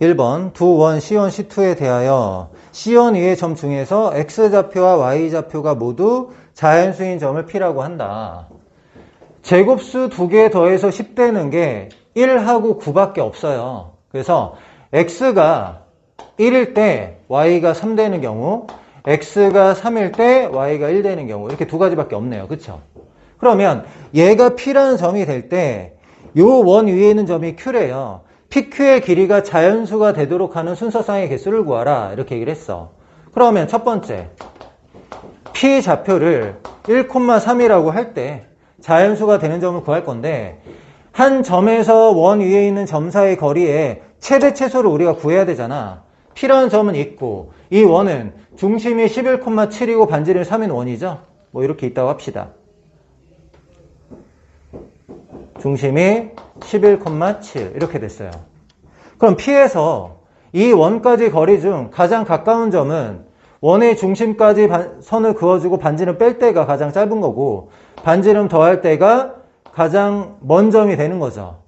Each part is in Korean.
1번 두원 C1, C2에 대하여 C1 위의 점 중에서 X좌표와 Y좌표가 모두 자연수인 점을 P라고 한다. 제곱수 두 개 더해서 10되는 게 1하고 9밖에 없어요. 그래서 X가 1일 때 Y가 3 되는 경우 X가 3일 때 Y가 1 되는 경우 이렇게 두 가지밖에 없네요. 그쵸? 그러면 얘가 P라는 점이 될 때 요 원 위에 있는 점이 Q래요. PQ의 길이가 자연수가 되도록 하는 순서상의 개수를 구하라 이렇게 얘기를 했어. 그러면 첫 번째 P 좌표를 1,3이라고 할 때 자연수가 되는 점을 구할 건데 한 점에서 원 위에 있는 점 사이의 거리에 최대 최소를 우리가 구해야 되잖아. P라는 점은 있고 이 원은 중심이 11,7이고 반지름이 3인 원이죠. 뭐 이렇게 있다고 합시다. 중심이 11,7 이렇게 됐어요. 그럼 P에서 이 원까지 거리 중 가장 가까운 점은 원의 중심까지 반- 선을 그어주고 반지름 뺄 때가 가장 짧은 거고 반지름 더할 때가 가장 먼 점이 되는 거죠.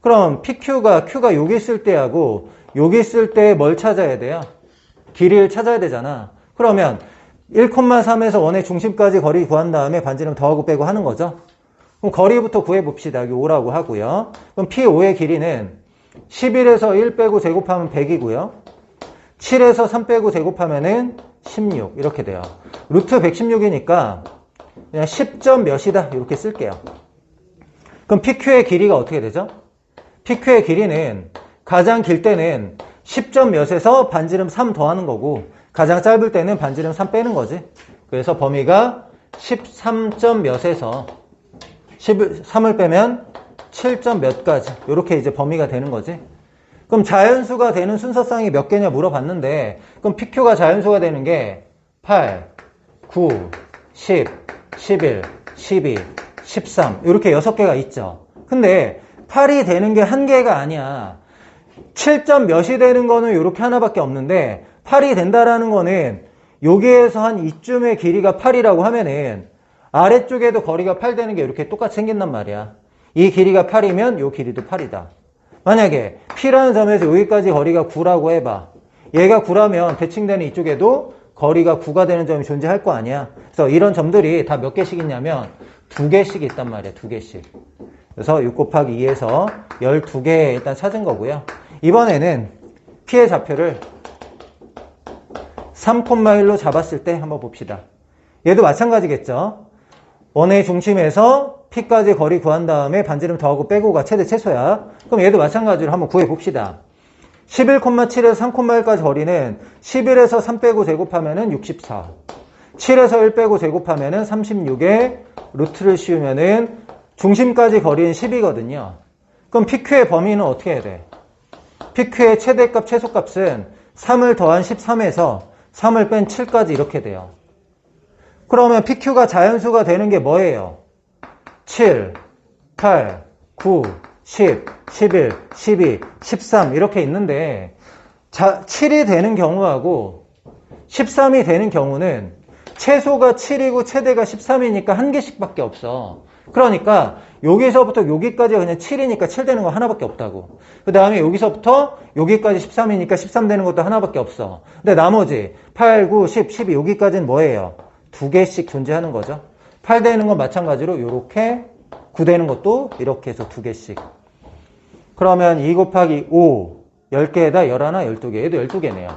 그럼 PQ가 Q가 여기 있을 때하고 여기 있을 때 뭘 찾아야 돼요? 길이를 찾아야 되잖아. 그러면 1,3에서 원의 중심까지 거리 구한 다음에 반지름 더하고 빼고 하는 거죠. 그럼 거리부터 구해봅시다. 여기 5라고 하고요. 그럼 P5의 길이는 11에서 1 빼고 제곱하면 100이고요. 7에서 3 빼고 제곱하면은 16 이렇게 돼요. 루트 116이니까 그냥 10점 몇이다 이렇게 쓸게요. 그럼 PQ의 길이가 어떻게 되죠? PQ의 길이는 가장 길 때는 10점 몇에서 반지름 3 더하는 거고 가장 짧을 때는 반지름 3 빼는 거지. 그래서 범위가 13점 몇에서 3을 빼면 7점 몇까지 이렇게 이제 범위가 되는 거지. 그럼 자연수가 되는 순서상이 몇 개냐 물어봤는데 그럼 PQ가 자연수가 되는 게 8, 9, 10, 11, 12, 13 이렇게 6개가 있죠. 근데 8이 되는 게 한 개가 아니야. 7점 몇이 되는 거는 이렇게 하나밖에 없는데 8이 된다라는 거는 여기에서 한 이쯤의 길이가 8이라고 하면은 아래쪽에도 거리가 8 되는 게 이렇게 똑같이 생긴단 말이야. 이 길이가 8이면 이 길이도 8이다. 만약에 P라는 점에서 여기까지 거리가 9라고 해봐. 얘가 9라면 대칭되는 이쪽에도 거리가 9가 되는 점이 존재할 거 아니야. 그래서 이런 점들이 다 몇 개씩 있냐면 두 개씩 있단 말이야. 두 개씩. 그래서 6 곱하기 2에서 12개 일단 찾은 거고요. 이번에는 P의 좌표를 3,1로 잡았을 때 한번 봅시다. 얘도 마찬가지겠죠. 원의 중심에서 P까지 거리 구한 다음에 반지름 더하고 빼고가 최대 최소야. 그럼 얘도 마찬가지로 한번 구해 봅시다. 11,7에서 3,1까지 거리는 11에서 3 빼고 제곱하면 은 64. 7에서 1 빼고 제곱하면 은 36에 루트를 씌우면 은 중심까지 거리는 10이거든요. 그럼 PQ의 범위는 어떻게 해야 돼? PQ의 최대값, 최소값은 3을 더한 13에서 3을 뺀 7까지 이렇게 돼요. 그러면 PQ가 자연수가 되는 게 뭐예요? 7, 8, 9, 10, 11, 12, 13 이렇게 있는데 자, 7이 되는 경우하고 13이 되는 경우는 최소가 7이고 최대가 13이니까 한 개씩밖에 없어. 그러니까 여기서부터 여기까지 그냥 7이니까 7 되는 거 하나밖에 없다고. 그 다음에 여기서부터 여기까지 13이니까 13 되는 것도 하나밖에 없어. 근데 나머지 8, 9, 10, 12 여기까지는 뭐예요? 두 개씩 존재하는 거죠. 8 되는 건 마찬가지로 이렇게 9 되는 것도 이렇게 해서 두 개씩. 그러면 2 곱하기 5, 10개에다 11, 12개. 얘도 12개네요.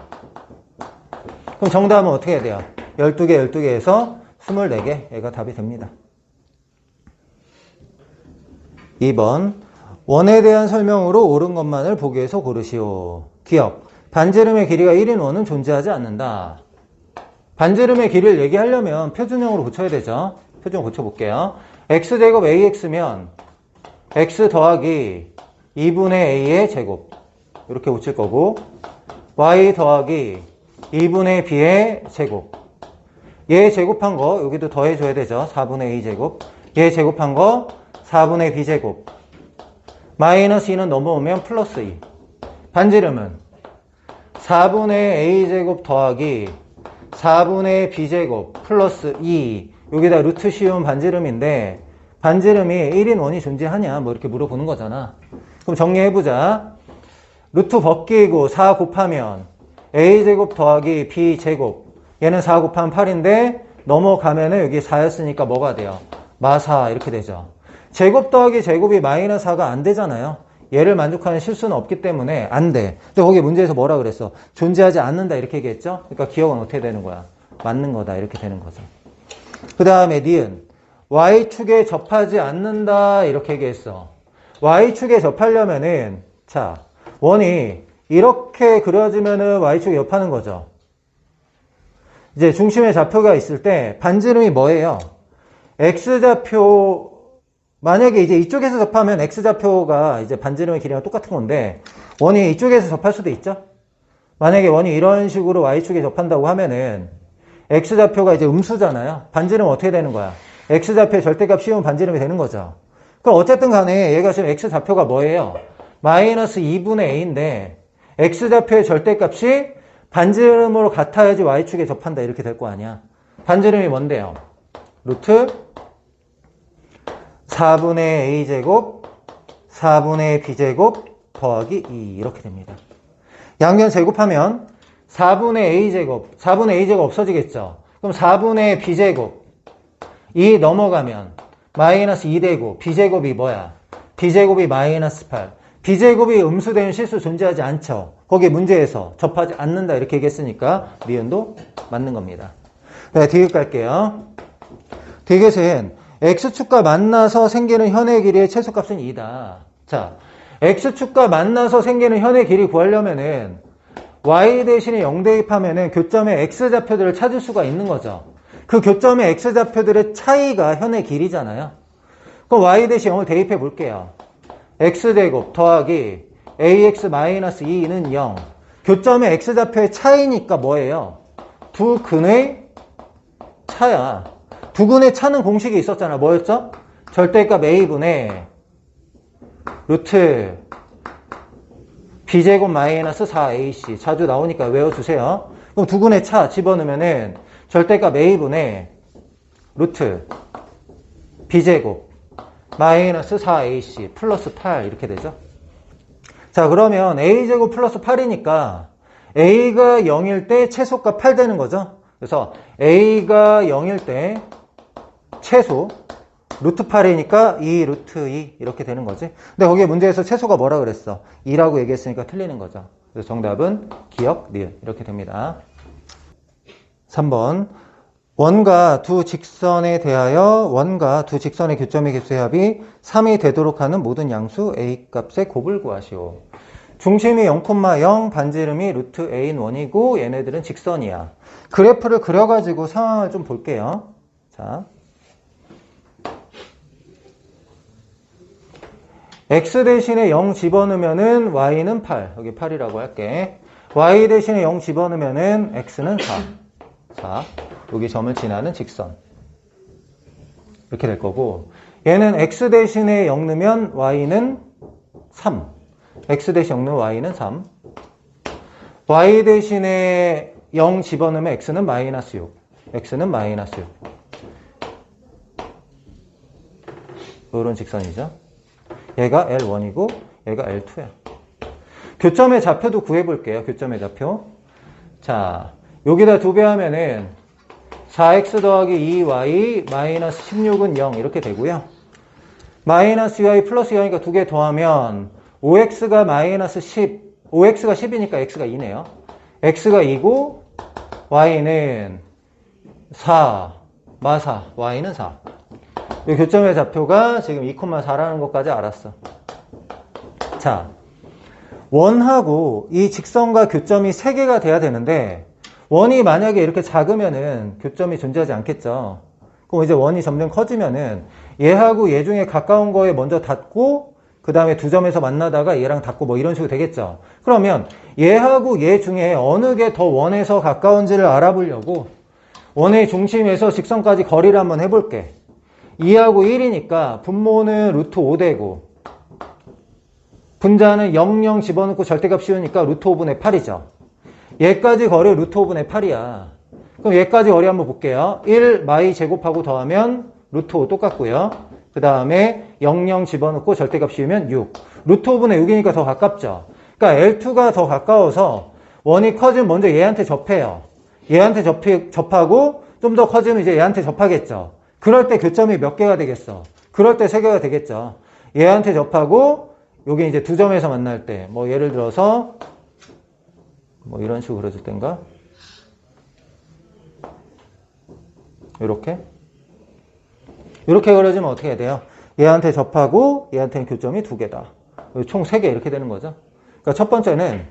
그럼 정답은 어떻게 해야 돼요? 12개, 12개에서 24개. 얘가 답이 됩니다. 2번. 원에 대한 설명으로 옳은 것만을 보기에서 고르시오. 기억. 반지름의 길이가 1인 원은 존재하지 않는다. 반지름의 길이를 얘기하려면 표준형으로 고쳐야 되죠. 표준 고쳐볼게요. x제곱 ax면 x 더하기 2분의 a의 제곱 이렇게 고칠 거고 y 더하기 2분의 b의 제곱 얘 제곱한 거 여기도 더해줘야 되죠. 4분의 a 제곱 얘 제곱한 거 4분의 b 제곱 마이너스 2는 넘어오면 플러스 2 반지름은 4분의 a 제곱 더하기 4분의 b제곱 플러스 2 여기다 루트 씌운 반지름인데 반지름이 1인 원이 존재하냐 뭐 이렇게 물어보는 거잖아 그럼 정리해보자 루트 벗기고 4 곱하면 a제곱 더하기 b제곱 얘는 4 곱하면 8인데 넘어가면 은 여기 4였으니까 뭐가 돼요? 마사 이렇게 되죠. 제곱 더하기 제곱이 마이너스 4가 안 되잖아요. 얘를 만족하는 실수는 없기 때문에 안 돼. 근데 거기 문제에서 뭐라 그랬어? 존재하지 않는다 이렇게 얘기했죠? 그러니까 기억은 어떻게 되는 거야? 맞는 거다 이렇게 되는 거죠. 그 다음에 니은 y축에 접하지 않는다 이렇게 얘기했어. y축에 접하려면은 자 원이 이렇게 그려지면은 y축에 접하는 거죠. 이제 중심의 좌표가 있을 때 반지름이 뭐예요? x좌표 만약에 이제 이쪽에서 접하면 x좌표가 이제 반지름의 길이랑 똑같은 건데 원이 이쪽에서 접할 수도 있죠. 만약에 원이 이런 식으로 y축에 접한다고 하면은 x좌표가 이제 음수잖아요. 반지름 어떻게 되는 거야? x좌표의 절대값 씌우면 반지름이 되는 거죠. 그럼 어쨌든 간에 얘가 지금 x좌표가 뭐예요? 마이너스 2분의 a인데 x좌표의 절대값이 반지름으로 같아야지 y축에 접한다 이렇게 될 거 아니야. 반지름이 뭔데요? 루트 4분의 a제곱 4분의 b제곱 더하기 2 이렇게 됩니다. 양변 제곱하면 4분의 a제곱 4분의 a제곱 없어지겠죠. 그럼 4분의 b제곱 2 넘어가면 마이너스 2 되고 b제곱이 뭐야? b제곱이 마이너스 8 b제곱이 음수되는 실수 존재하지 않죠. 거기에 문제에서 접하지 않는다 이렇게 얘기했으니까 니은도 맞는 겁니다. 네, 디귿 갈게요. 디귿은 x축과 만나서 생기는 현의 길이의 최소값은 2다. 자, x축과 만나서 생기는 현의 길이 구하려면은 y 대신에 0 대입하면은 교점의 x좌표들을 찾을 수가 있는 거죠. 그 교점의 x좌표들의 차이가 현의 길이잖아요. 그럼 y 대신 0을 대입해 볼게요. x제곱 더하기 ax-2는 0. 교점의 x좌표의 차이니까 뭐예요? 두 근의 차야. 두 근의 차는 공식이 있었잖아. 뭐였죠? 절대값 a분의 루트 b제곱 마이너스 4ac 자주 나오니까 외워주세요. 그럼 두 근의 차 집어넣으면은 절대값 a분의 루트 b제곱 마이너스 4ac 플러스 8 이렇게 되죠. 자 그러면 a제곱 플러스 8이니까 a가 0일 때 최소값 8 되는 거죠. 그래서 a가 0일 때 최소 루트 8이니까 2 루트 2 이렇게 되는 거지. 근데 거기에 문제에서 최소가 뭐라 그랬어? 2라고 얘기했으니까 틀리는 거죠. 그래서 정답은 기억, 니은 이렇게 됩니다. 3번 원과 두 직선에 대하여 원과 두 직선의 교점의 개수의 합이 3이 되도록 하는 모든 양수 a 값의 곱을 구하시오. 중심이 0,0 반지름이 루트 a인 원이고 얘네들은 직선이야. 그래프를 그려가지고 상황을 좀 볼게요. 자, x 대신에 0 집어넣으면은 y는 8. 여기 8이라고 할게. y 대신에 0 집어넣으면은 x는 4. 4. 여기 점을 지나는 직선. 이렇게 될 거고 얘는 x 대신에 0 넣으면 y는 3. x 대신 0 넣으면 y는 3. y 대신에 0 집어넣으면 x는 마이너스 6. x는 마이너스 6. 이런 직선이죠. 얘가 L1이고 얘가 L2야. 교점의 좌표도 구해볼게요. 교점의 좌표. 자, 여기다 두 배 하면은 4x 더하기 2y 마이너스 16은 0 이렇게 되고요. 마이너스 2y 플러스 0이니까 두 개 더하면 5x가 마이너스 10, 5x가 10이니까 x가 2네요. x가 2고 y는 4, 마사, y는 4. 이 교점의 좌표가 지금 2,4라는 것까지 알았어. 자, 원하고 이 직선과 교점이 3개가 돼야 되는데 원이 만약에 이렇게 작으면은 교점이 존재하지 않겠죠. 그럼 이제 원이 점점 커지면은 얘하고 얘 중에 가까운 거에 먼저 닿고 그 다음에 두 점에서 만나다가 얘랑 닿고 뭐 이런 식으로 되겠죠. 그러면 얘하고 얘 중에 어느 게 더 원에서 가까운지를 알아보려고 원의 중심에서 직선까지 거리를 한번 해볼게. 2하고 1이니까 분모는 루트 5되고 분자는 0, 0 집어넣고 절대값 씌우니까 루트 5분의 8이죠. 얘까지 거리 루트 5분의 8이야. 그럼 얘까지 거리 한번 볼게요. 1 마이 제곱하고 더하면 루트 5 똑같고요. 그 다음에 0, 0 집어넣고 절대값 씌우면 6. 루트 5분의 6이니까 더 가깝죠. 그러니까 L2가 더 가까워서 원이 커지면 먼저 얘한테 접해요. 얘한테 접히, 접하고 좀 더 커지면 이제 얘한테 접하겠죠. 그럴 때 교점이 몇 개가 되겠어? 그럴 때 세 개가 되겠죠. 얘한테 접하고 요게 이제 두 점에서 만날 때 뭐 예를 들어서 뭐 이런 식으로 그려줄 땐가? 이렇게 이렇게 그려지면 어떻게 해야 돼요? 얘한테 접하고 얘한테는 교점이 두 개다. 총 세 개 이렇게 되는 거죠. 그러니까 첫 번째는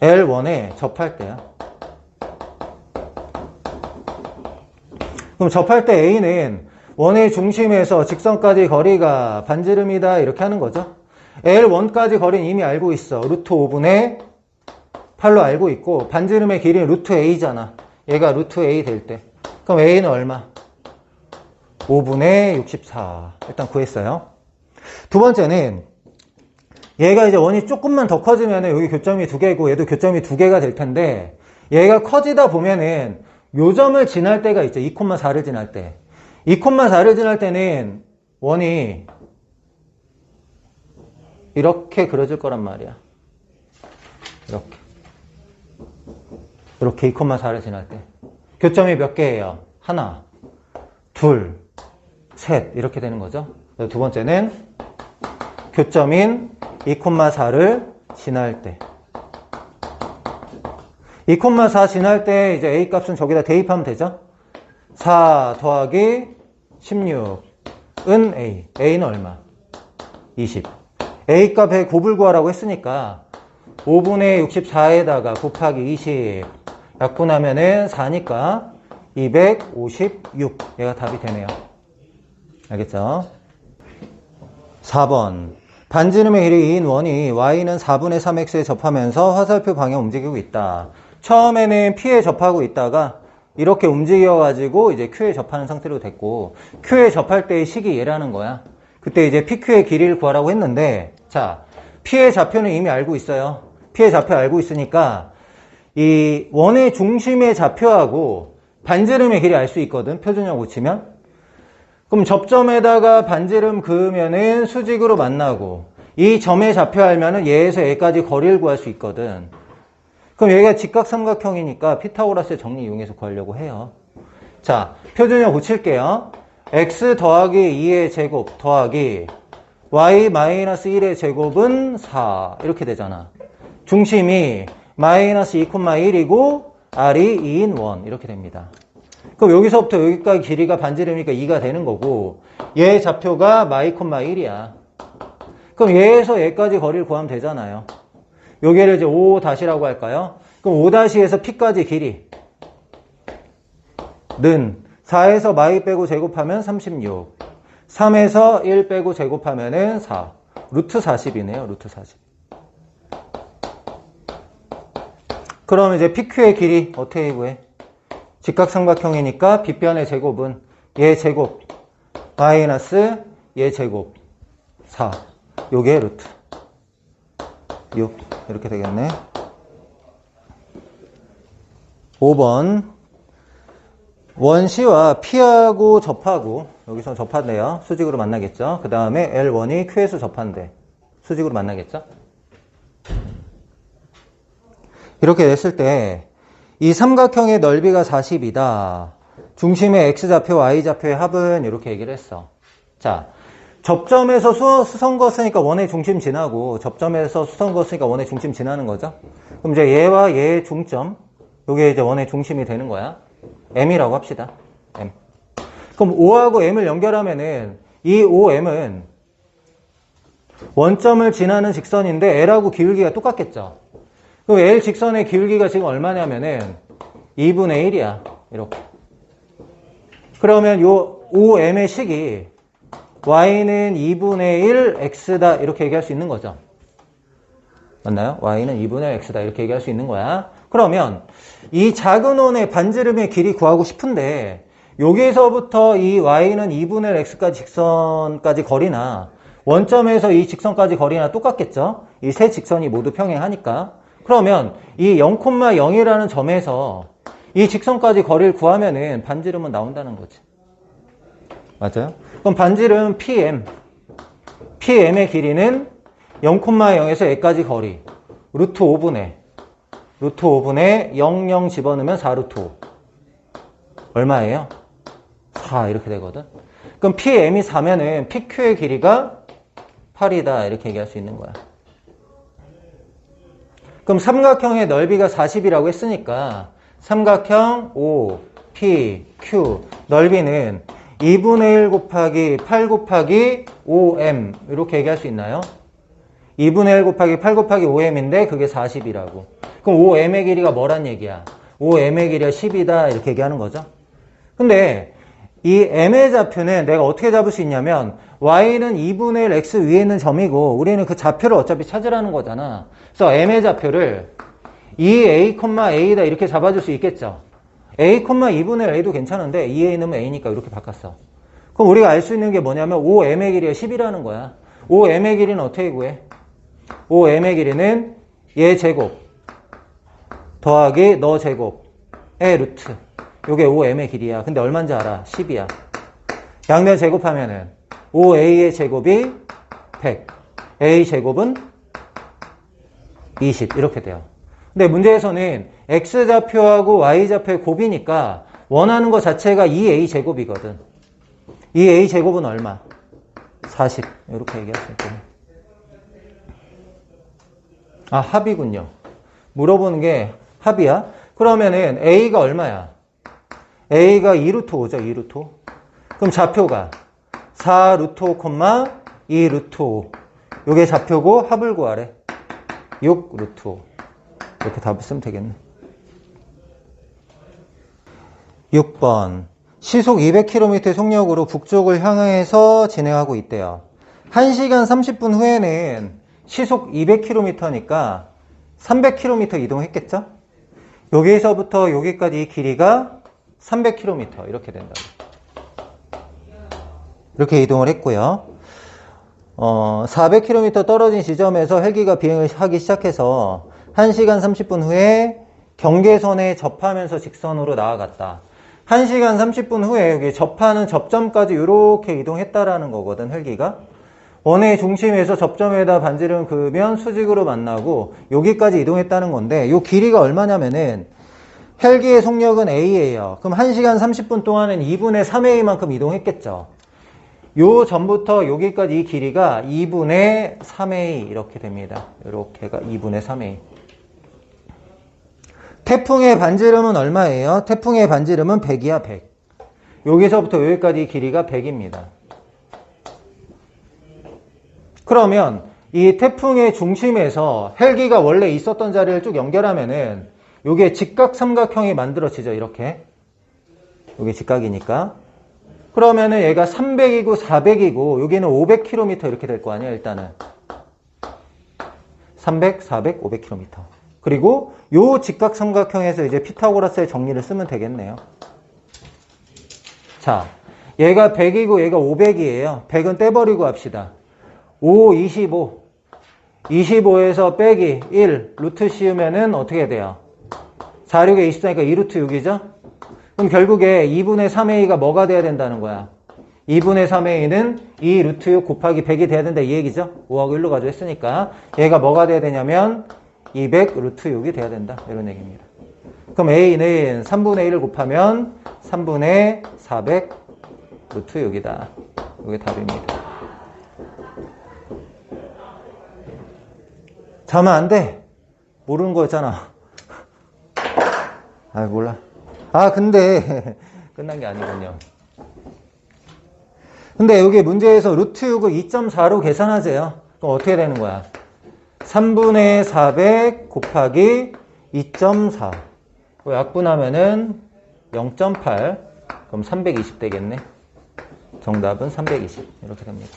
L1에 접할 때야. 그럼 접할 때 A는 원의 중심에서 직선까지 거리가 반지름이다 이렇게 하는 거죠. L1까지 거리는 이미 알고 있어. 루트 5분의 8로 알고 있고 반지름의 길이는 루트 A잖아. 얘가 루트 A 될 때. 그럼 A는 얼마? 5분의 64. 일단 구했어요. 두 번째는 얘가 이제 원이 조금만 더 커지면 여기 교점이 두 개고 얘도 교점이 두 개가 될 텐데 얘가 커지다 보면은 요 점을 지날 때가 있죠. 2,4를 지날 때. 2,4를 지날 때는 원이 이렇게 그려질 거란 말이야. 이렇게. 이렇게 2,4를 지날 때. 교점이 몇 개예요? 하나, 둘, 셋. 이렇게 되는 거죠. 두 번째는 교점인 2,4를 지날 때. 2,4 지날 때 이제 A 값은 저기다 대입하면 되죠? 4 더하기 16은 A. A는 얼마? 20. A 값에 곱을 구하라고 했으니까 5분의 64에다가 곱하기 20 약분하면은 4니까 256. 얘가 답이 되네요. 알겠죠? 4번. 반지름의 길이 2인 원이 y는 4분의 3x에 접하면서 화살표 방향 움직이고 있다. 처음에는 p에 접하고 있다가 이렇게 움직여가지고 이제 q에 접하는 상태로 됐고 q에 접할 때의 식이 얘라는 거야. 그때 이제 pq의 길이를 구하라고 했는데 자 p의 좌표는 이미 알고 있어요. p의 좌표 알고 있으니까 이 원의 중심의 좌표하고 반지름의 길이 알 수 있거든. 표준형 고치면. 그럼 접점에다가 반지름 그으면은 수직으로 만나고 이 점의 좌표 알면은 얘에서 얘까지 거리를 구할 수 있거든. 그럼 얘가 직각삼각형이니까 피타고라스의 정리 이용해서 구하려고 해요. 자, 표준형 고칠게요. x 더하기 2의 제곱 더하기 y 마이너스 1의 제곱은 4 이렇게 되잖아. 중심이 마이너스 2,1이고 r이 2인 1 이렇게 됩니다. 그럼 여기서부터 여기까지 길이가 반지름이니까 2가 되는 거고 얘 좌표가 마이 콤마 1이야. 그럼 얘에서 얘까지 거리를 구하면 되잖아요. 여기를 이제 5 다시라고 할까요? 그럼 5 다시에서 p까지 길이 는 4에서 마이 빼고 제곱하면 36 3에서 1 빼고 제곱하면 은 4 루트 40이네요. 루트 40 그럼 이제 PQ의 길이 어떻게 구해? 직각삼각형이니까 빗변의 제곱은 얘 제곱 마이너스 얘 제곱 4 요게 루트 6 이렇게 되겠네. 5번. 원시와 P하고 접하고 여기서 접한대요. 수직으로 만나겠죠? 그 다음에 L1이 Q에서 접한대. 수직으로 만나겠죠? 이렇게 됐을 때 이 삼각형의 넓이가 40이다. 중심의 x좌표, y좌표의 합은 이렇게 얘기를 했어. 자, 접점에서 수, 수선 거으니까 원의 중심 지나고 접점에서 수선 거으니까 원의 중심 지나는 거죠. 그럼 이제 얘와 얘의 중점, 요게 이제 원의 중심이 되는 거야. m이라고 합시다. m. 그럼 O하고 m을 연결하면은 이 OM은 원점을 지나는 직선인데 L하고 기울기가 똑같겠죠. 그럼 L 직선의 기울기가 지금 얼마냐면은 2분의 1이야. 이렇게. 그러면 요 OM의 식이 Y는 2분의 1 X다. 이렇게 얘기할 수 있는 거죠. 맞나요? Y는 2분의 1 X다. 이렇게 얘기할 수 있는 거야. 그러면 이 작은 원의 반지름의 길이 구하고 싶은데 여기서부터 이 Y는 2분의 1 X까지 직선까지 거리나 원점에서 이 직선까지 거리나 똑같겠죠? 이 세 직선이 모두 평행하니까. 그러면 이 0,0이라는 점에서 이 직선까지 거리를 구하면은 반지름은 나온다는 거지. 맞아요? 그럼 반지름 PM, PM의 길이는 0,0에서 여기까지 거리. 루트 5분의 루트 5분의 0, 0 집어넣으면 4루트 5. 얼마예요? 4 이렇게 되거든. 그럼 PM이 4면은 PQ의 길이가 8이다 이렇게 얘기할 수 있는 거야. 그럼 삼각형의 넓이가 40이라고 했으니까 삼각형 O, P, Q 넓이는 2분의 1 곱하기 8 곱하기 5M 이렇게 얘기할 수 있나요? 2분의 1 곱하기 8 곱하기 5M인데 그게 40이라고. 그럼 5M의 길이가 뭐란 얘기야? 5M의 길이가 10이다 이렇게 얘기하는 거죠. 근데 이 M의 좌표는 내가 어떻게 잡을 수 있냐면 Y는 2분의 1 X 위에 있는 점이고 우리는 그 좌표를 어차피 찾으라는 거잖아. 그래서 M의 좌표를 2A, A다 이렇게 잡아줄 수 있겠죠. A, 2분의 A도 괜찮은데 2A 넣으면 A니까 이렇게 바꿨어. 그럼 우리가 알 수 있는 게 뭐냐면 5M의 길이가 10이라는 거야. 5M의 길이는 어떻게 구해? 5M의 길이는 얘 제곱 더하기 너 제곱의 루트. 요게 5M의 길이야. 근데 얼마인지 알아? 10이야. 양면 제곱하면은 5A의 제곱이 100. A 제곱은 20. 이렇게 돼요. 근데 문제에서는 X좌표하고 Y좌표의 곱이니까 원하는 것 자체가 2A 제곱이거든. 2A 제곱은 얼마? 40. 이렇게 얘기할 수 있거든. 아, 합이군요. 물어보는 게 합이야? 그러면은 A가 얼마야? A가 2루트 5죠, 2루트 5. 그럼 좌표가 4루트 5, 2루트 5. 요게 좌표고 합을 구하래. 6루트 5. 이렇게 답을 쓰면 되겠네. 6번. 시속 200km의 속력으로 북쪽을 향해서 진행하고 있대요. 1시간 30분 후에는 시속 200km니까 300km 이동했겠죠? 여기서부터 여기까지 이 길이가 300km 이렇게 된다. 이렇게 이동을 했고요. 어, 400km 떨어진 지점에서 헬기가 비행을 하기 시작해서 1시간 30분 후에 경계선에 접하면서 직선으로 나아갔다. 1시간 30분 후에 여기 접하는 접점까지 이렇게 이동했다라는 거거든, 헬기가. 원의 중심에서 접점에다 반지름 그으면 수직으로 만나고 여기까지 이동했다는 건데 이 길이가 얼마냐면은 헬기의 속력은 A예요. 그럼 1시간 30분 동안은 2분의 3A만큼 이동했겠죠. 요 전부터 여기까지 이 길이가 2분의 3A 이렇게 됩니다. 이렇게가 2분의 3A. 태풍의 반지름은 얼마예요? 태풍의 반지름은 100이야, 100. 여기서부터 여기까지 이 길이가 100입니다. 그러면 이 태풍의 중심에서 헬기가 원래 있었던 자리를 쭉 연결하면은 요게 직각 삼각형이 만들어지죠, 이렇게. 요게 직각이니까. 그러면은 얘가 300이고 400이고 여기는 500km 이렇게 될 거 아니야, 일단은. 300, 400, 500km. 그리고 요 직각 삼각형에서 이제 피타고라스의 정리를 쓰면 되겠네요. 자, 얘가 100이고 얘가 500이에요. 100은 떼버리고 합시다. 5, 25. 25에서 빼기 1, 루트 씌우면은 어떻게 돼요? 4, 6에 24니까 2루트 6이죠? 그럼 결국에 2분의 3a가 뭐가 돼야 된다는 거야? 2분의 3a는 2 루트 6 곱하기 100이 돼야 된다 이 얘기죠? 5하고 1로 가지고 했으니까 얘가 뭐가 돼야 되냐면 200 루트 6이 돼야 된다 이런 얘기입니다. 그럼 a는 3분의 1을 곱하면 3분의 400 루트 6이다. 이게 답입니다. 자면 안 돼. 모르는 거였잖아. 아, 몰라. 아, 근데, 끝난 게 아니군요. 근데 여기 문제에서 루트 6을 2.4로 계산하세요. 그럼 어떻게 되는 거야? 3분의 400 곱하기 2.4. 약분하면은 0.8. 그럼 320 되겠네. 정답은 320. 이렇게 됩니다.